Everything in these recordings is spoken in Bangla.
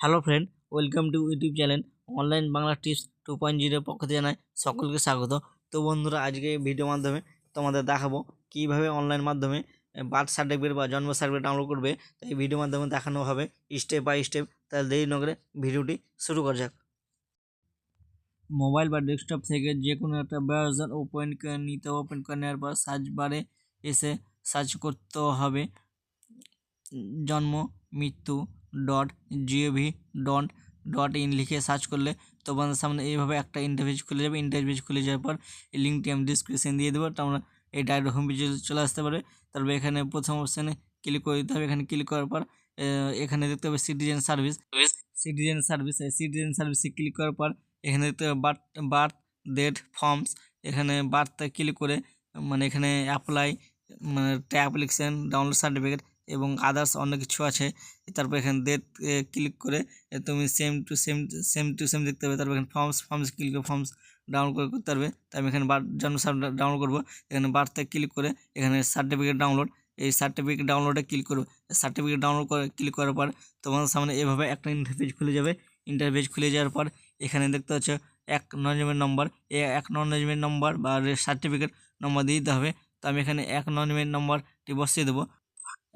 Hello friend welcome to YouTube channel online Bangla tips two point জিরোর পক্ষ জানাই সকলকে স্বাগত। তো বন্ধুরা, আজকে এই ভিডিওর মাধ্যমে তোমাদের দেখাবো কীভাবে অনলাইন মাধ্যমে বার্থ সার্টিফিকেট বা জন্ম সার্টিফিকেট ডাউনলোড করবে। তো এই ভিডিওর মাধ্যমে দেখানো হবে স্টেপ বাই স্টেপ তাহলে দেরি নগরে ভিডিওটি শুরু করা যাক। মোবাইল বা ডেস্কটপ থেকে যে কোনো একটা ব্রাউজার ওপেন করে নিতে ওপেন করে নেওয়ার পর সার্চ বারে এসে সার্চ করতে হবে। জন্ম, মৃত্যু dot gov dot dot in লিখে সার্চ করলে তোমাদের সামনে এইভাবে একটা ইন্টারভিউ খুলে যাবে। ইন্টারভিউ খুলে যাওয়ার পর এই লিঙ্কটি আমি ডিসক্রিপশন দিয়ে দেবো। তোমরা এই ডাইরেক্ট হোম পেজে চলে আসতে পারে তারপরে এখানে প্রথম অপশানে ক্লিক করে দিতে হবে। এখানে ক্লিক করার পর এখানে দেখতে হবে citizen service citizen service citizen সার্ভিসে ক্লিক করার পর এখানে দেখতে হবে বার্থ বার্থ ডেট ফর্মস এখানে বার্থটা ক্লিক করে মানে এখানে অ্যাপ্লাই মানে অ্যাপ্লিকেশন ডাউনলোড সার্টিফিকেট এবং আদার্স অনেক কিছু আছে, তারপর এখানে ডেট ক্লিক করে তুমি same to same same to same দেখতে পাবে তারপর এখানে ফর্মস ফর্মস ক্লিক করে ফর্মস ডাউনলোড করে করতে পারবে তাই আমি এখানে বার জন্ম ডাউনলোড করব, এখানে বার্থে ক্লিক করে, এখানে সার্টিফিকেট ডাউনলোড এই সার্টিফিকেট ডাউনলোডে ক্লিক করব সার্টিফিকেট ডাউনলোড করে ক্লিক করার পর তোমাদের সামনে এভাবে একটা ইন্টারফেস খুলে যাবে ইন্টারফেস খুলে যাওয়ার পর এখানে দেখতে হচ্ছে এক নজমের নম্বর এ এক নজমের নম্বর বা সার্টিফিকেট নম্বর দিয়ে দিতে হবে, তো আমি এখানে এক নজমের নম্বরটি বসিয়ে দেবো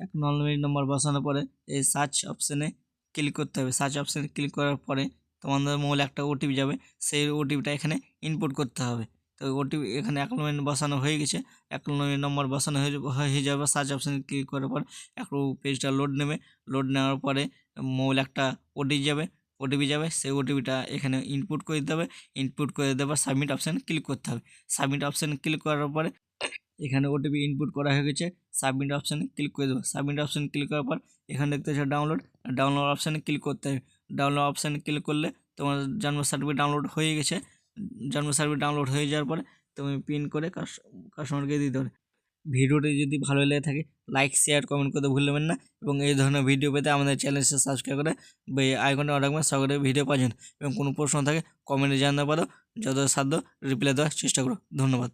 এক নজমের নম্বর বসানোর পরে এই সার্চ অপশানে ক্লিক করতে হবে। সার্চ অপশানে ক্লিক করার পরে তোমাদের মোবাইলে একটা ওটিপি যাবে, সেই ওটিপিটা এখানে ইনপুট করতে হবে। তো ওটিপি এখানে এক নম্বর বসানো হয়ে গেছে, এক নম্বর বসানো হয়ে যাব- হয়ে যাবে। সার্চ অপশানে ক্লিক করার পর একটু পেজটা লোড নেবে। লোড নেওয়ার পরে মোবাইল একটা ওটিপি যাবে ওটিপি যাবে, সেই ওটিপিটা এখানে ইনপুট করে দিতে হবে। ইনপুট করে দেওয়ার সাবমিট অপশানে ক্লিক করতে হবে। সাবমিট অপশানে ক্লিক করার পরে এখানে ওটিপি ইনপুট করা হয়ে গেছে সাবমিট অপশানে ক্লিক করে দেবো। সাবমিট অপশানে ক্লিক করার পর এখানে দেখতে হচ্ছে ডাউনলোড ডাউনলোড অপশানে ক্লিক করতে হবে। ডাউনলোড অপশানে ক্লিক করলে তোমার জন্ম সার্টিফিকেট ডাউনলোড হয়ে গেছে। জন্ম সার্টিফিকেট ডাউনলোড হয়ে যাওয়ার পরে তুমি পিন করে কাস্টমারকে দিতে হবে। ভিডিওটি যদি ভালো লেগে থাকে লাইক শেয়ার কমেন্ট করতে ভুলবেন না এবং এই ধরনের ভিডিও পেতে আমাদের চ্যানেলটি সাবস্ক্রাইব করে আইকনটা করে সকলে ভিডিও পাচ্ছেন এবং কোনো প্রশ্ন থাকে কমেন্টে জানাতে পারো যত সাধ্য রিপ্লাই দেওয়ার চেষ্টা করো। ধন্যবাদ।